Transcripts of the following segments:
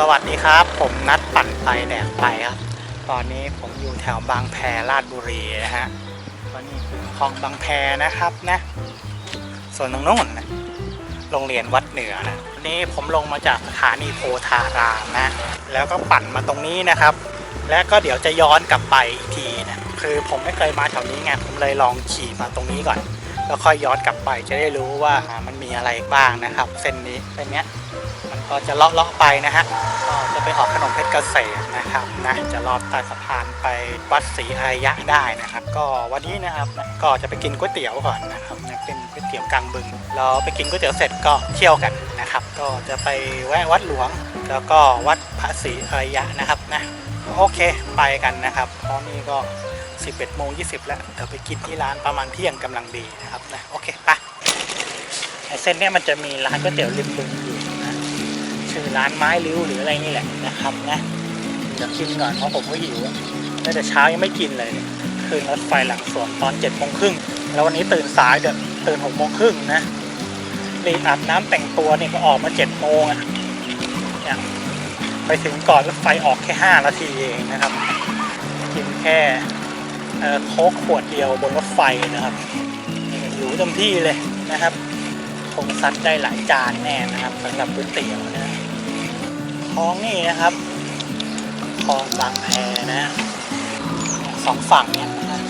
สวัสดีครับ ผมนัดปั่นไปแดกไปครับ ตอนนี้ผมอยู่แถวบางแพลาดบุรีนะฮะตอนนี้คือคลองบางแพนะครับนะ ส่วนตรงโน้นนะโรงเรียนวัดเหนือนะน,นี้ผมลงมาจากสถานีโพธารามนะ แล้วก็ปั่นมาตรงนี้นะครับ และก็เดี๋ยวจะย้อนกลับไปอีกทีนะคือผมไม่เคยมาแถวนี้ไงผมเลยลองขี่มาตรงนี้ก่อน แล้วค่อยย้อนกลับไปจะได้รู้ว่ามันมีอะไรบ้างนะครับ เส้นนี้เส้นเนี้ย ก็จะเลาะเลาะๆไปนะฮะก็จะไปออกขนมเพชรเกษมนะครับนะจะลอดใต้สะพานไปวัดศรีอายะได้นะครับ ก็วันนี้นะครับนะก็จะไปกินก๋วยเตี๋ยวก่อนนะครับนะเป็นก๋วยเตี๋ยวกลางบึงเราไปกินก๋วยเตี๋ยวเสร็จก็เที่ยวกันนะครับ ก็จะไปแวะวัดหลวง แล้วก็วัดพระศรีอายะนะครับนะโอเคไปกันนะครับเพราะนี่ก็ 11โมง20 แล้วเดี๋ยวไปกินที่ร้านประมาณเที่ยงกำลังดีนะครับนะโอเคไปไอเส้นเนี้ยมันจะมีร้านก๋วยเตี๋ยวริมบึงอยู่ ชื่อร้านไม้ริ้วหรืออะไรนี่แหละนะครับนะเดี๋ยวกินก่อนเพราะผมก็หิวอะตั้งแต่เช้ายังไม่กินเลยคืนรถไฟหลังสวนตอน7จ็ดโมงครึ่งแล้ววันนี้ตื่นสายเดี๋ยวตื่นหกโมงครึ่งนะรีบอาบน้ำแต่งตัวเนี่ยก็ออกมา7จ็ดโมงอะเนี่ยไปถึงก่อนรถไฟออกแค่5นาทีเองนะครับ กินแค่โค้กขวดเดียวบนรถไฟนะครับอยู่เต็มที่เลยนะครับ คงซัดได้หลายจานแน่นะครับสำหรับก๋วยเตี๋ยวนะ คลองนี่นะครับคลองบางแพนะสองฝั่งเนี่ยนะ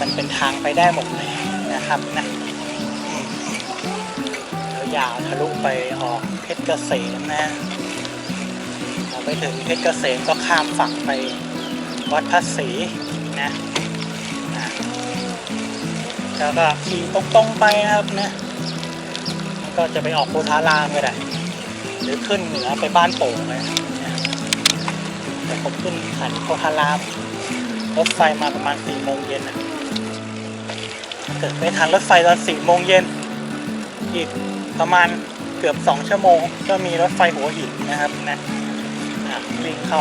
มันเป็นทางไปได้หมดเลยนะครับนะแล้วยาวทะลุไปออกเพชรเกษมนะพอไปถึงเพชรเกษมก็ข้ามฝั่งไปวัดพระศรีนะอะแล้วก็ขี่ตรงๆไปนะครับนะก็จะไปออกโพธารามก็ได้ หรือขึ้นเหนือไปบ้านโป่งเลยแต่ผมขึ้นขันโพธารามรถไฟมาประมาณสี่โมงเย็นนะเกิดไม่ทันรถไฟตอนสี่โมงเย็นอีกประมาณเกือบสองชั่วโมง ก็มีรถไฟหัวหินนะครับนะวิ่งเข้า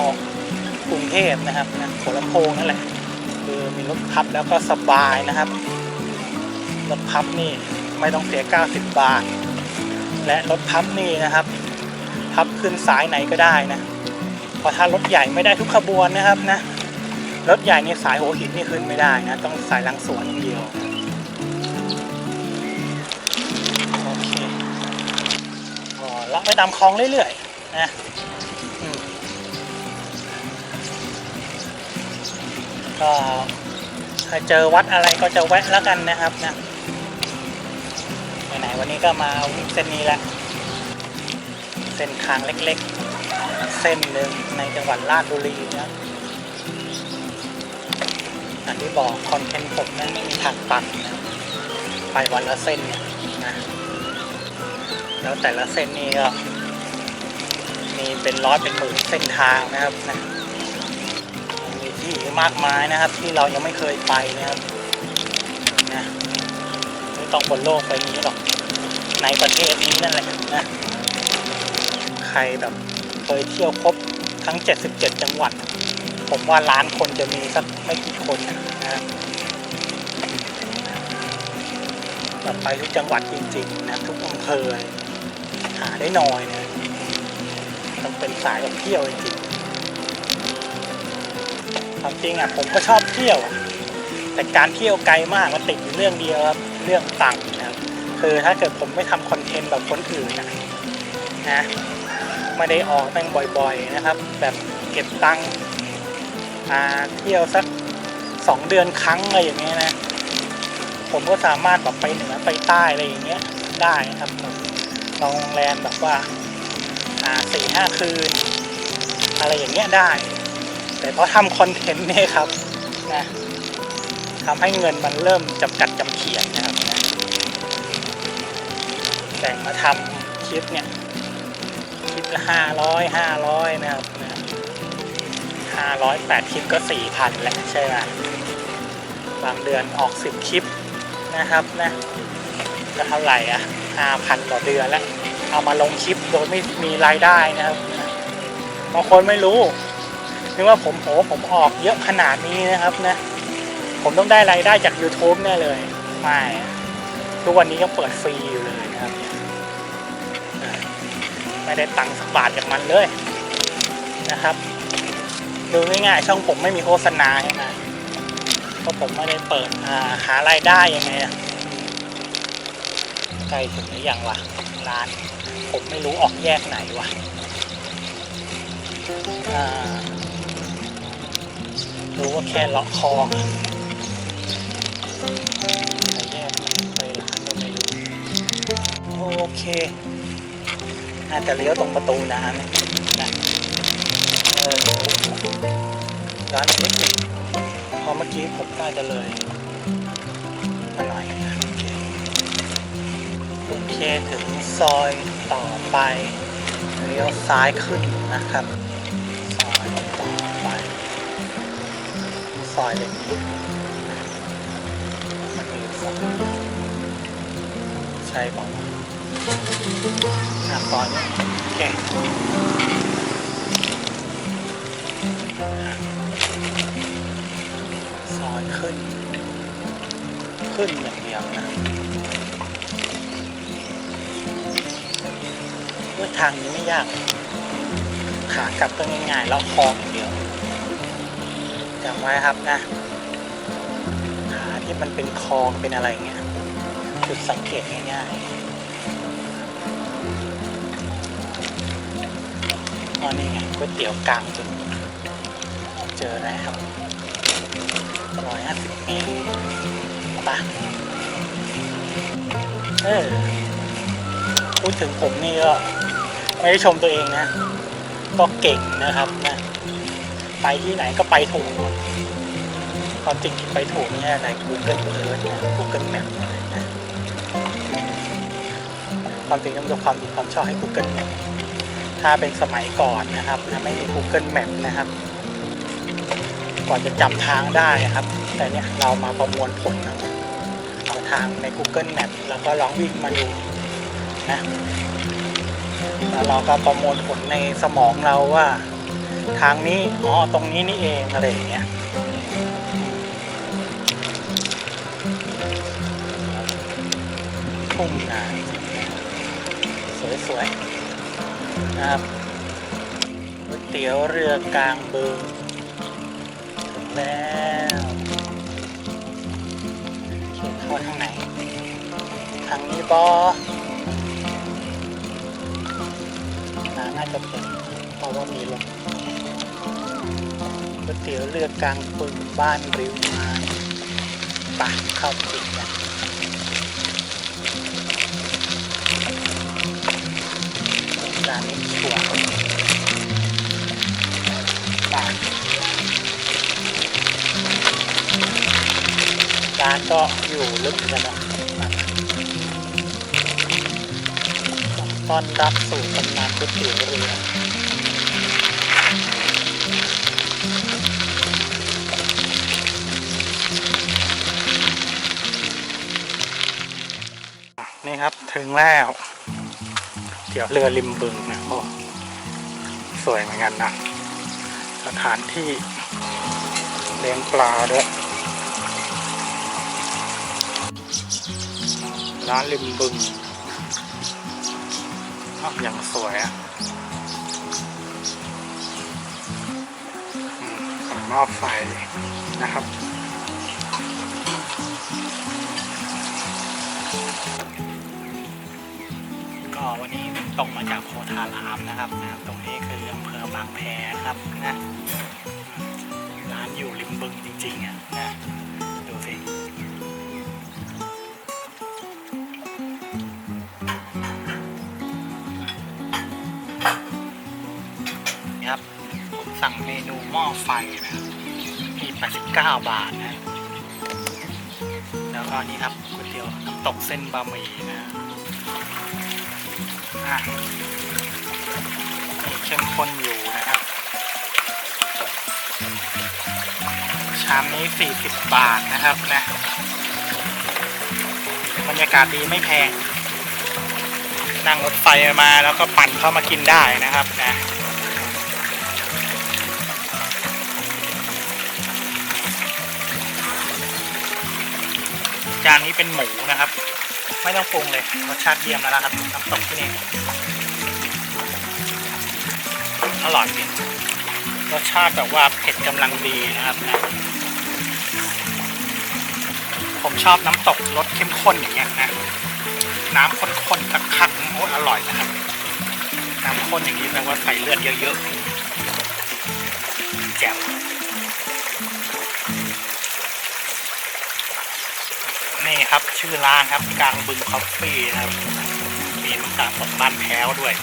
กรุงเทพนะครับนะหัวลำโพงนั่นแหละคือมีรถพับแล้วก็สบายนะครับรถพับนี่ไม่ต้องเสีย 90 บาท และรถพับนี่นะครับ พับขึ้นสายไหนก็ได้นะเพราะถ้ารถใหญ่ไม่ได้ทุกขบวนนะครับนะรถใหญ่นี่สายหัวหินนี่ขึ้นไม่ได้นะ ต้องสายลังสวนอย่างเดียวโอเคก็เลาะไปตามคลองเรื่อยๆนะก็ถ้าเจอวัดอะไรก็จะแวะแล้วกันนะครับนะไหนๆวันนี้ก็มาวิ่งเส้นนี้แหละเส้นทางเล็กๆ เส้นหนึ่งในจังหวัดราชบุรีนะอย่างที่บอกคอนเทนต์ผมนั้นไม่มีทางตันนะไปวันละเส้นเนี่ยนะแล้วแต่ละเส้นนี่ก็มีเป็นร้อยเป็นหมื่นเส้นทางนะครับนะมีที่มากมายนะครับที่เรายังไม่เคยไปนะครับนะไม่ต้องบนโลกใบนี้หรอกในประเทศนี้นั่นแหละนะ ใครแบบเคยเที่ยวครบทั้ง 77 จังหวัด ผมว่าล้านคนจะมีสักไม่กี่คนนะนะแบบไปทุกจังหวัดจริงๆนะทุกอำเภอหาได้น้อยนะต้องเป็นสายแบบเที่ยวจริงๆความจริงอะผมก็ชอบเที่ยว แต่การเที่ยวไกลมากมันติดอยู่เรื่องเดียวครับเรื่องตังค์นะครับคือถ้าเกิดผมไม่ทำคอนเทนต์แบบคนอื่นนะนะ ไม่ได้ออกตั้งบ่อยๆนะครับ แบบเก็บตังค์เที่ยวสักสองเดือนครั้งอะไรอย่างเงี้ยนะ ผมก็สามารถแบบไปเหนือไปใต้อะไรอย่างเงี้ยได้นะครับแบบนอนโรงแรมแบบว่าสี่ห้าคืน อะไรอย่างเงี้ยได้ แต่เพอทำคอนเทนต์เนี่ยครับนะทำให้เงินมันเริ่มจำกัดจำเขียนนะครับนะแบ่งมาทำคลิปเนี่ย ห้าร้อยห้าร้อยนะครับห้าร้อยแปดคลิปก็สี่พันแหละใช่ไหมบางเดือนออกสิบคลิปนะครับนะก็เท่าไหร่อะห้าพันต่อเดือนแล้วเอามาลงคลิปโดยไม่มีรายได้นะครับบางคนไม่รู้นึกว่าผมโหผมออกเยอะขนาดนี้นะครับนะผมต้องได้รายได้จาก YouTube แน่เลย ไม่ ทุกวันนี้ยังเปิดฟรีอยู่เลย ไม่ได้ตังค์สักบาทจากมันเลยนะครับ ดูง่ายๆช่องผมไม่มีโฆษณาใช่ไหมเพราะผมไม่ได้เปิดาหารายได้ยังไงอะใกล้ถึงหรือยังวะร้าน ผมไม่รู้ออกแยกไหนวะรู้ว่าแค่เลาะคองแยกไปร้านก็ไม่รู้โอเค น่าจะเลี้ยวตรงประตูน้ำเนี่ยนะเออย้อนนิดนึงเพอเมื่อกี้ผมน่าจะเลยมาหน่อยนะโอเคถึงซอยต่อไปเลี้ยวซ้ายขึ้นนะครับ ซอยต่อไป ซอยเล็กมันมีอยู่สองใช่ป่ะ อะตอนนี้โอเคซอยขึ้น ขึ้นอย่างเดียวนะด้วยทางนี้ไม่ยาก ขากลับก็ง่ายๆแล้วคลองอย่างเดียวจำไว้ครับนะหาที่มันเป็นคลองเป็นอะไรอย่างเงี้ยจุดสังเกตง่ายๆ นี่ไงก๋วยเตี๋ยวกลางจุดเจอแล้วร้อยห้าสิบเมตรปะเออพูดถึงผมนี่ก็ไม่ได้ชมตัวเองนะ ก็เก่งนะครับนะไปที่ไหนก็ไปถูกหมดความจริงที่ไปถูกนี่อะไร Google Earth นะ Google Map อะไรนะความจริงต้องยกความดีความชอบให้ Google Map ถ้าเป็นสมัยก่อนนะครับไม่มี Google Map นะครับก่อนจะจำทางได้นะครับ แต่เนี่ยเรามาประมวลผลนะเอาทางใน Google Map แล้วก็ลองวิ่งมาดูนะแล้วเราก็ประมวลผลในสมองเราว่า ทางนี้อ๋อตรงนี้นี่เองอะไรอย่างเงี้ยทุ่งนาสวยๆ นะครับก๋วยเตี๋ยวเรือกลางบึงถึงแล้วเขียนเข้าทางไหน ทางนี้บอนาน่าจะเป็นเพราะว่ามีลมก๋วยเตี๋ยวเรือกลางบึงบ้านริวมาปะเข้าไป นานนี้ชัวร้านร้านก็อยู่ลึกกันนะต้อนรับสู่ตำนานก๋วยเตี๋ยวเรือนี่ครับถึงแล้ว เดี๋ยวเรือริมบึงนะโอ้สวยเหมือนกันนะสถานที่เลี้ยงปลาด้วยร้านริมบึงอ้าวอย่างสวยอะอืมกับหม้อไฟนะครับ วันนี้ตรงมาจากโพธารามนะครับนะตรงนี้คืออำเภอบางแพครับนะร้านอยู่ริมบึงจริงๆอะนะดูสิครับผมสั่งเมนูหม้อไฟนะครับที่89 บาทนะแล้วก็นี่ครับก๋วยเตี๋ยวน้ำตกเส้นบะหมี่นะ อะนี่เข้มข้นอยู่นะครับ ชามนี้ 40 บาทนะครับนะบรรยากาศดีไม่แพง นั่งรถไฟมาแล้วก็ปั่นเข้ามากินได้นะครับนะจานนี้เป็นหมูนะครับ ไม่ต้องปรุงเลยรสชาติเยี่ยมแล้วนะครับน้ำตกที่นี่อร่อยจริงรสชาติแบบว่าเผ็ดกำลังดีนะครับนะผมชอบน้ำตกรสเข้มข้นอย่างเงี้ยนะน้ำข้นๆคักๆโอ้อร่อยนะครับ น้ำข้นอย่างนี้แปลว่าใส่เลือดเยอะๆแจ่มนี่ครับ ชื่อร้านครับกลางบึงคอฟฟี่นะครับ มีลูกตาลสดบ้านแพ้วด้วย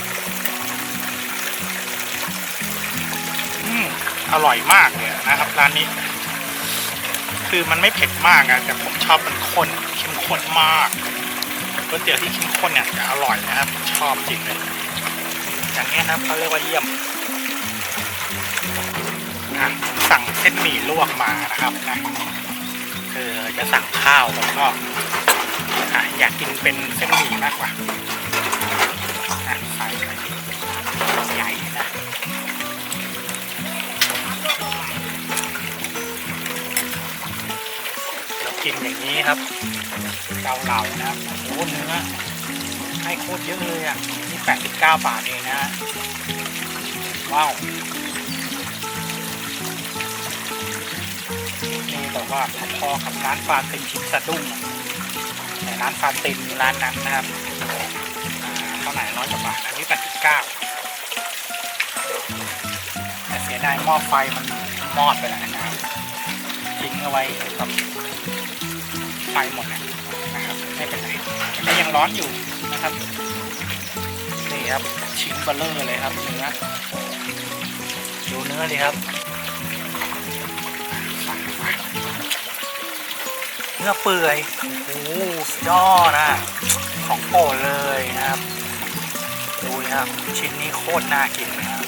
อืมอร่อยมากเลยนะครับร้านนี้ คือมันไม่เผ็ดมากอะแต่ผมชอบมันข้นเข้มข้นมากก๋วยเตี๋ยวที่เข้มข้นเนี่ยจะอร่อยนะครับ ชอบจริงเลยอย่างเงี้ยนะครับเขาเรียกว่าเยี่ยมอะผมสั่งเส้นหมี่ลวกมานะครับนะคือจะสั่งข้าวผมก็ อะอยากกินเป็นเส้นหมี่มากกว่าอะใส่ไปใหญ่นะเรากินอย่างนี้ครับ เกาเหลานะครับโอ้โหเนื้อให้โคตรเยอะเลยอะนี่89 บาทเองนะฮะว้าวนี่แต่ว่าพอกับร้านฟาตินชิมสะดุ้งอะ ร้านฟาตินร้านนั้นนะครับเท่าไหร่ร้อยกว่าบาทอันนี้89แต่เสียดายหม้อไฟมันมอดไปแล้วนะครับทิ้งเอาไว้กับไฟหมดแล้วนะครับไม่เป็นไรแต่ยังร้อนอยู่นะครับนี่ครับชิ้นเบลเลอร์เลยครับเนื้อดูเนื้อดิครับ อเปื่อยโอ้สุดยอดนะของโปรดเลยนะครับดูนะครับ ชิ้นนี้โคตรน่ากินนะครับ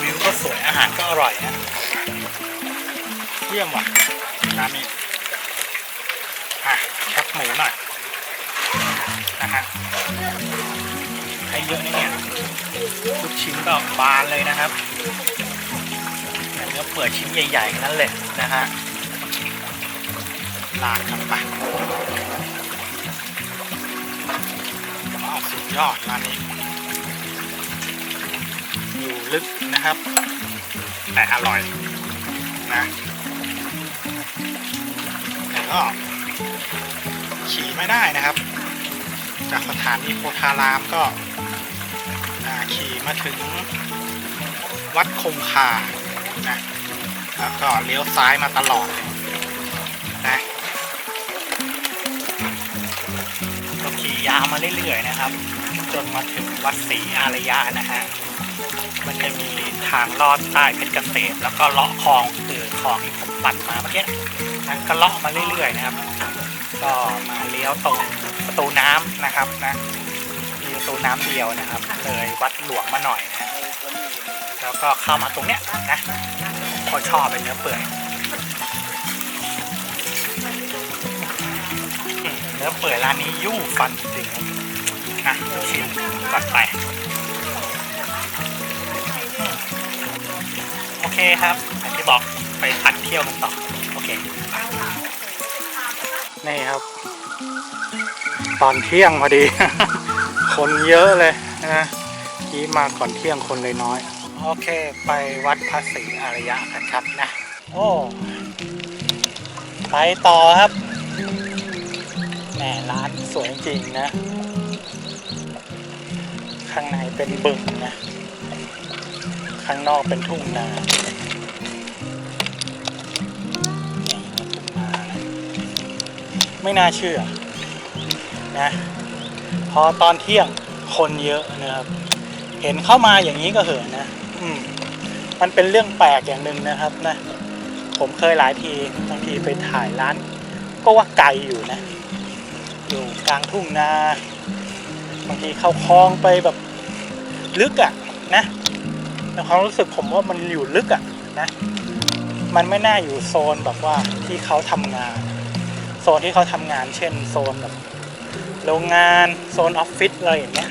วิวก็สวยอาหารก็อร่อยนะเยี่ยมว่ะร้านนี้อะแคบหมูหน่อย นะฮะให้เยอะนะเนี่ยลูกชิ้นก็บานเลยนะครับแต่เนื้อเปื่อยชิ้นใหญ่ๆนั้นเลยนะฮะลาดกันไปว้าสุดยอดร้านนี้ อยู่ลึกนะครับ แต่อร่อยนะแต่ก็ขี่ไม่ได้นะครับ จากสถานีโพธารามก็ขี่มาถึงวัดคงคานะแล้วก็เลี้ยวซ้ายมาตลอดนะก็ขี่ยาวมาเรื่อยๆนะครับ จนมาถึงวัดศรีอารยะนะฮะมันจะมีทางลอดใต้เพชรเกษมแล้วก็เลาะคลองคือคลองที่ผมปั่นมาเมื่อกี้นะก็เลาะมาเรื่อยๆนะครับ ก็มาเลี้ยวตรงประตูน้ำนะครับนะมีประตูน้ำเดียวนะครับ เลยวัดหลวงมาหน่อยนะแล้วก็เข้ามาตรงเนี้ยนะเขาชอบเป็นเนื้อเปื่อยเนื้อเปื่อยร้านนี้ยู่ฟันจริงนะชิ้นก่อนไปโอเคครับอย่างที่บอกไปผัดเที่ยวกันต่อโอเค นี่ครับ ตอนเที่ยงพอดี คนเยอะเลยนะกี้มาก่อนเที่ยงคนเลยน้อย โอเคไปวัดพระศรีอารยะกันครับนะ โอ้ไปต่อครับแหมร้านสวยจริงนะ ข้างในเป็นบึงนะ ข้างนอกเป็นทุ่งนา ไม่น่าเชื่อนะพอตอนเที่ยงคนเยอะนะครับ เห็นเข้ามาอย่างนี้ก็เหินนะ อืม มันเป็นเรื่องแปลกอย่างหนึ่งนะครับนะผมเคยหลายทีบางทีไปถ่ายร้าน ก็ว่าไกลอยู่นะ อยู่กลางทุ่งนาบางทีเข้าคลองไปแบบลึกอะ่ะนะในความรู้สึกผมว่ามันอยู่ลึกอะ่ะนะ มันไม่น่าอยู่โซนแบบว่าที่เขาทำงาน โซนที่เขาทำงาน เช่นโซนแบบโรงงานโซนออฟฟิศอะไรอย่างเงี้ย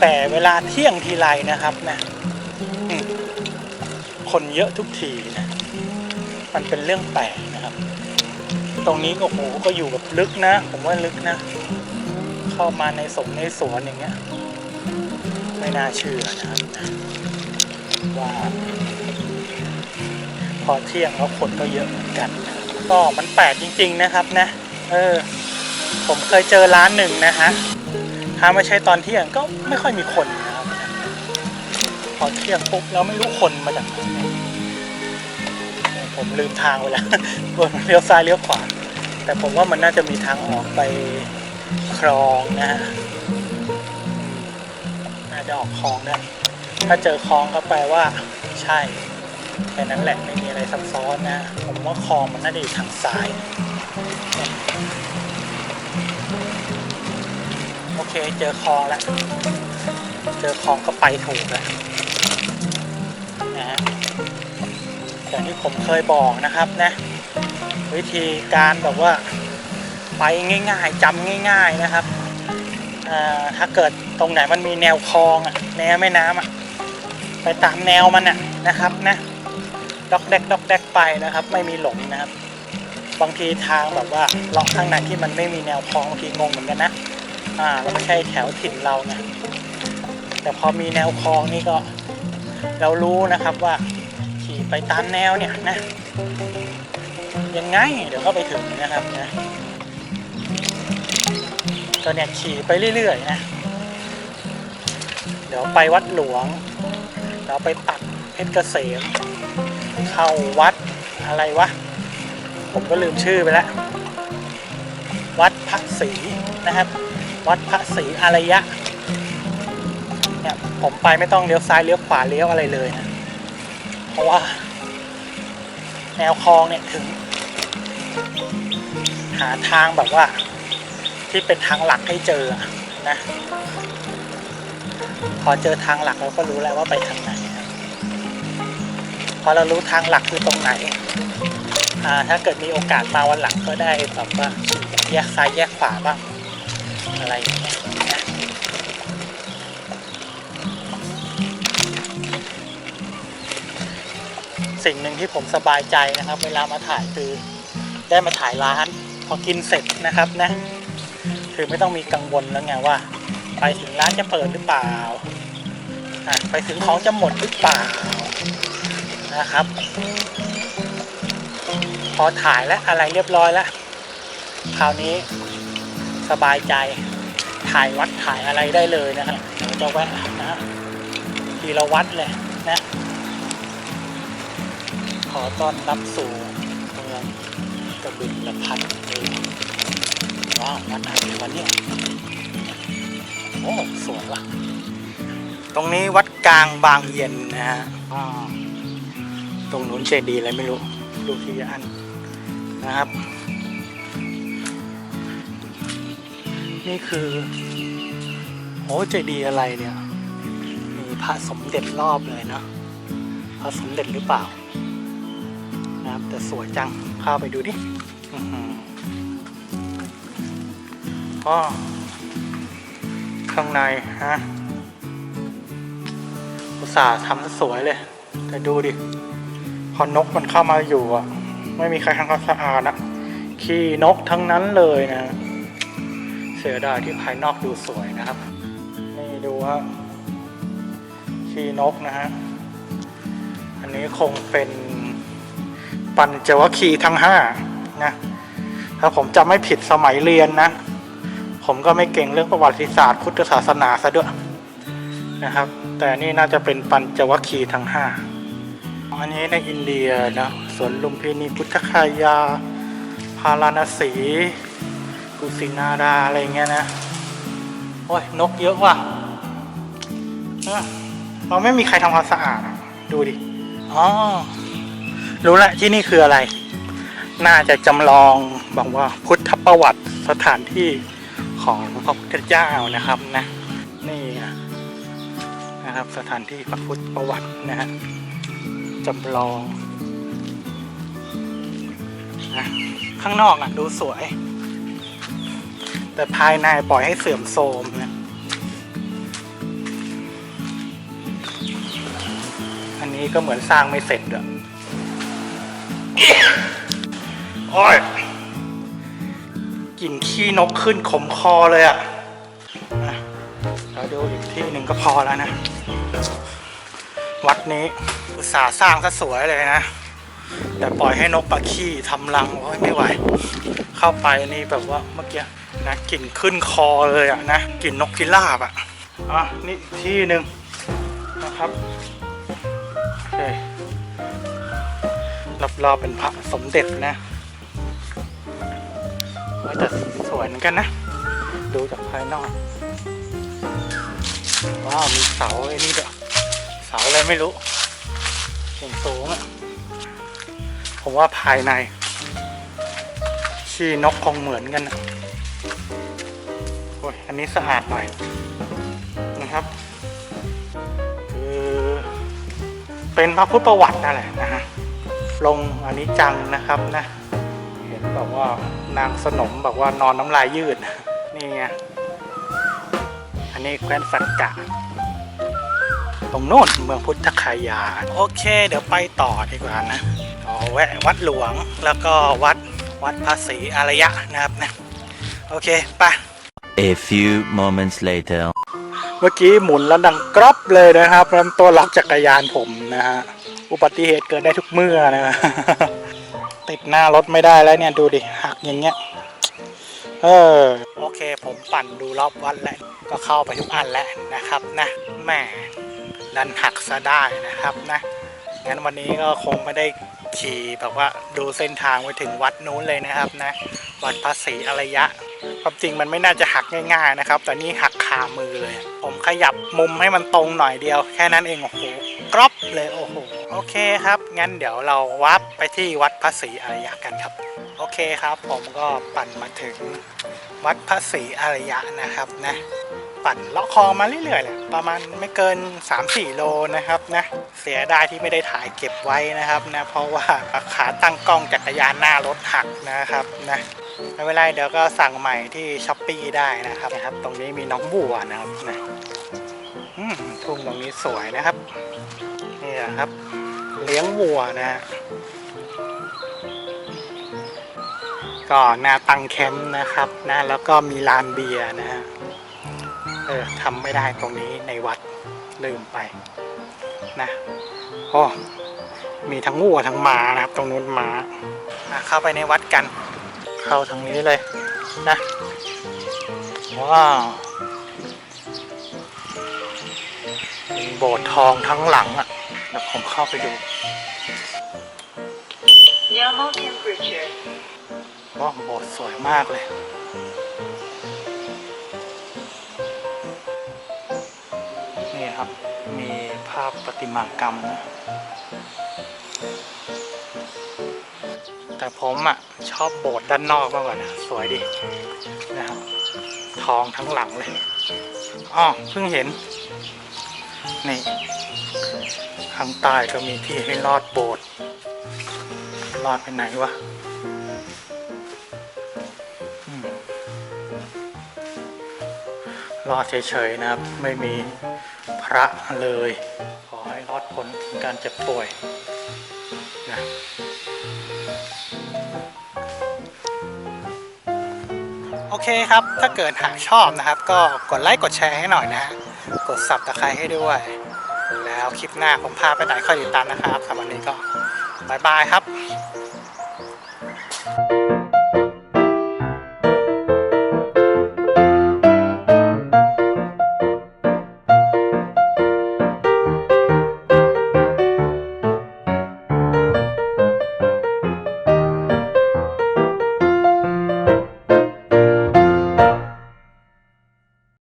แต่เวลาเที่ยงทีไรนะครับนะคนเยอะทุกทีนะมันเป็นเรื่องแปลกนะครับ ตรงนี้ก็โอ้โหก็อยู่แบบลึกนะ ผมว่าลึกนะ เข้ามาในสงในสวนอย่างเงี้ย ไม่น่าเชื่อนะครับว่า พอเที่ยงแล้วคนก็เยอะเหมือนกันนะ ก็มันแปลกจริง ๆนะครับนะ เออ ผมเคยเจอร้านหนึ่งนะฮะถ้าไม่ใช่ตอนเที่ยงก็ไม่ค่อยมีคนนะครับ พอเที่ยงปุ๊บแล้วไม่รู้คนมาจากไหนผมลืมทางไปแล้วนเลี้ยวซ้ายเลี้ยวขวา แต่ผมว่ามันน่าจะมีทางออกไปคลองนะฮะน่าจะออกคลองได้ ถ้าเจอคลองก็แปลว่า ใช่ แค่นั้นแหละไม่มีอะไรซับซ้อนนะ ผมว่าคลองมันน่าจะอยู่ทางซ้าย โอเคเจอคลองแล้ว เจอคลองก็ไปถูกแล้วนะฮะอย่างที่ผมเคยบอกนะครับนะ วิธีการแบบว่าไปง่ายๆจำง่าย ๆนะครับอ่าถ้าเกิดตรงไหนมันมีแนวคลองอะแนวแม่น้ำอะไปตามแนวมันอะนะครับนะ ดอกแดกดอกแดกไปนะครับ ไม่มีหลงนะครับ บางทีทางแบบว่าเลาะข้างในที่มันไม่มีแนวคลองบางทีงงเหมือนกันนะ อ่าเราไม่ใช่แถวถิ่นเราไงแต่พอมีแนวคลองนี่ก็ เรารู้นะครับว่าขี่ไปตามแนวเนี่ยนะยังไงเดี๋ยวก็ไปถึงนะครับนะก็เนี่ยขี่ไปเรื่อยๆนะ เดี๋ยวไปวัดหลวง เราไปตัดเพชรเกษม เข้าวัดอะไรวะ ผมก็ลืมชื่อไปแล้ว วัดพระศรีนะครับ วัดพระศรีอารยะเนี่ยผมไปไม่ต้องเลี้ยวซ้ายเลี้ยวขวาเลี้ยวอะไรเลยนะเพราะว่า แนวคลองเนี่ยถึง หาทางแบบว่า ที่เป็นทางหลักให้เจอนะ พอเจอทางหลักเราก็รู้แล้วว่าไปทางไหน พอเรารู้ทางหลักคือตรงไหน ถ้าเกิดมีโอกาสมาวันหลังก็ได้แบบว่าแยกซ้ายแยกขวาบ้างอะไรอย่างเงี้ยสิ่งหนึ่งที่ผมสบายใจนะครับ เวลามาถ่ายคือได้มาถ่ายร้าน พอกินเสร็จนะครับนะคือไม่ต้องมีกังวลแล้วไงว่า ไปถึงร้านจะเปิดหรือเปล่าไปถึงของจะหมดหรือเปล่า นะครับ พอถ่ายแล้วอะไรเรียบร้อยแล้ว คราวนี้สบายใจถ่ายวัดถ่ายอะไรได้เลยนะครับเดี๋ยวจะแวะนะทีละวัดเลยนะ ขอต้อนรับสู่เมืองกบิลพัทเองว้าววัดอะไรวะเนี่ยโอ้สวยว่ะ ตรงนี้วัดกลางบางเย็นนะฮะอ่า ตรงนู้นเจดีย์อะไรไม่รู้ดูทีละอันนะครับ นี่คือโอ้เจดีย์อะไรเนี่ย มีพระสมเด็จรอบเลยเนาะพระสมเด็จหรือเปล่า นะครับแต่สวยจังเข้าไปดูดิอ๋อข้างในฮะอุตส่าห์ทำซะสวยเลย แต่ดูดิ พอนกมันเข้ามาอยู่อะ ไม่มีใครทำความสะอาดอะขี้นกทั้งนั้นเลยนะ เสียดายที่ภายนอกดูสวยนะครับ นี่ดูว่าขี้นกนะฮะ อันนี้คงเป็นปัญจวัคคีย์ทั้งห้านะถ้าผมจำไม่ผิดสมัยเรียนนะ ผมก็ไม่เก่งเรื่องประวัติศาสตร์พุทธศาสนาซะด้วยนะครับ แต่นี่น่าจะเป็นปัญจวัคคีย์ทั้งห้า อันนี้ในอินเดียนะสวนลุมพินีพุทธคายา พาราณสีกุสินาราอะไรเงี้ยนะ โอ้ยนกเยอะว่ะเราไม่มีใครทำความสะอาด ดูดิ อ๋อ รู้ละที่นี่คืออะไร น่าจะจำลองบอกว่าพุทธประวัติสถานที่ของพระพุทธเจ้านะครับนะ นี่นะครับสถานที่พระพุทธประวัตินะฮะ จำลองนะข้างนอกอะดูสวย แต่ภายในปล่อยให้เสื่อมโทรมนะอันนี้ก็เหมือนสร้างไม่เสร็จอะโอ้ยกลิ่นขี้นกขึ้นขมคอเลยอะ่ะเราดูอีกที่หนึ่งก็พอแล้วนะ วัดนี้อุตสาห์สร้างซะสวยเลยนะ แต่ปล่อยให้นกปลาขี้ทำรังโอ้ยไม่ไหว เข้าไปนี่แบบว่าเมื่อกี้นะกลิ่นขึ้นคอเลยอะนะกลิ่นนกพิราบอะอะนี่ที่หนึ่งนะครับโอเครอบๆเป็นพระสมเด็จนะว่าแต่สวยเหมือนกันนะ ดูจากภายนอก ว้าว มีเสาไอ้นี่ด้วย สาอะไรไม่รู้สูงสูงๆอะผมว่าภายในขี้นกคงเหมือนกันนะโอ้ยอันนี้สะอาดหน่อยนะครับคือเป็นพระพุทธประวัตินั่นแหละนะฮะลงอันนี้จังนะครับนะเห็นแบบว่านางสนมแบบว่านอนน้ำลายยืด นี่ไงอันนี้แคว้นสักกะ ตรงโน้นเมืองพุทธคายา โอเค เดี๋ยวไปต่อดีกว่านะอ๋อแวะวัดหลวงแล้วก็วัดวัดภาษีอารยะนะครับนะโอเคไป A few moments later. เมื่อกี้หมุนแล้วดังกรอบเลยนะครับแล้วตัวล็อกจักรยานผมนะฮะอุบัติเหตุเกิดได้ทุกเมื่อนะฮะติดหน้ารถไม่ได้แล้วเนี่ยดูดิหักอย่างเงี้ยเออโอเคผมปั่นดูรอบวัดแล้วก็เข้าไปทุกอันแล้วนะครับนะแหม่ ดันหักซะได้นะครับนะงั้นวันนี้ก็คงไม่ได้ขี่แบบว่าดูเส้นทางไปถึงวัดนู้นเลยนะครับนะวัดภาษีอารยะความจริงมันไม่น่าจะหักง่าย ๆนะครับ แต่นี่หักคามือเลย ผมขยับมุมให้มันตรงหน่อยเดียว แค่นั้นเองโอ้โหกรอบเลยโอ้โหโอเคครับ งั้นเดี๋ยวเราวับไปที่วัดภาษีอารยะกันครับ โอเคครับ ผมก็ปั่นมาถึงวัดภาษีอารยะนะครับนะ ปั่นเลาะคลองมาเรื่อยๆแหละประมาณไม่เกิน 3-4 โลนะครับนะเสียดายที่ไม่ได้ถ่ายเก็บไว้นะครับนะเพราะว่าขาตั้งกล้องจักรยานหน้ารถหักนะครับนะไม่เป็นไรเดี๋ยวก็สั่งใหม่ที่ช้อปปีได้นะครับนะครับ ตรงนี้มีน้องบัวนะครับนะอืมทุ่งตรงนี้สวยนะครับนี่นะครับ เลี้ยงวัวนะฮะก็หน้าตั้งแคมป์นะครับนะแล้วก็มีลานเบียร์นะฮะ เออทำไม่ได้ตรงนี้ในวัดลืมไปนะโอ้มีทั้งวัวทั้งม้านะครับ ตรงนู้นม้าอะเข้าไปในวัดกัน เข้าทางนี้เลยนะว้าวเป็นโบสถ์ทองทั้งหลังอะเดี๋ยวผมเข้าไปดู Normal temperature. ว้าวโบสถ์สวยมากเลย นี่ครับ มีภาพประติมากรรมนะแต่ผมอะชอบโบสถ์ด้านนอกมากกว่านะสวยดีนะครับ ทองทั้งหลังเลยอ๋อเพิ่งเห็น นี่ข้างใต้ก็มีที่ให้ลอดโบสถ์ลอดไปไหนวะรอดเฉยๆนะครับ ไม่มี ระเลย ขอให้รอดพ้นการเจ็บป่วยนะโอเคครับ ถ้าเกิดหากชอบนะครับ ก็กดไลค์กดแชร์ให้หน่อยนะฮะ กดสับตะไคร้ให้ด้วย แล้วคลิปหน้าผมพาไปไหนค่อยติดตามนะครับสำหรับวันนี้ก็บายบายครับ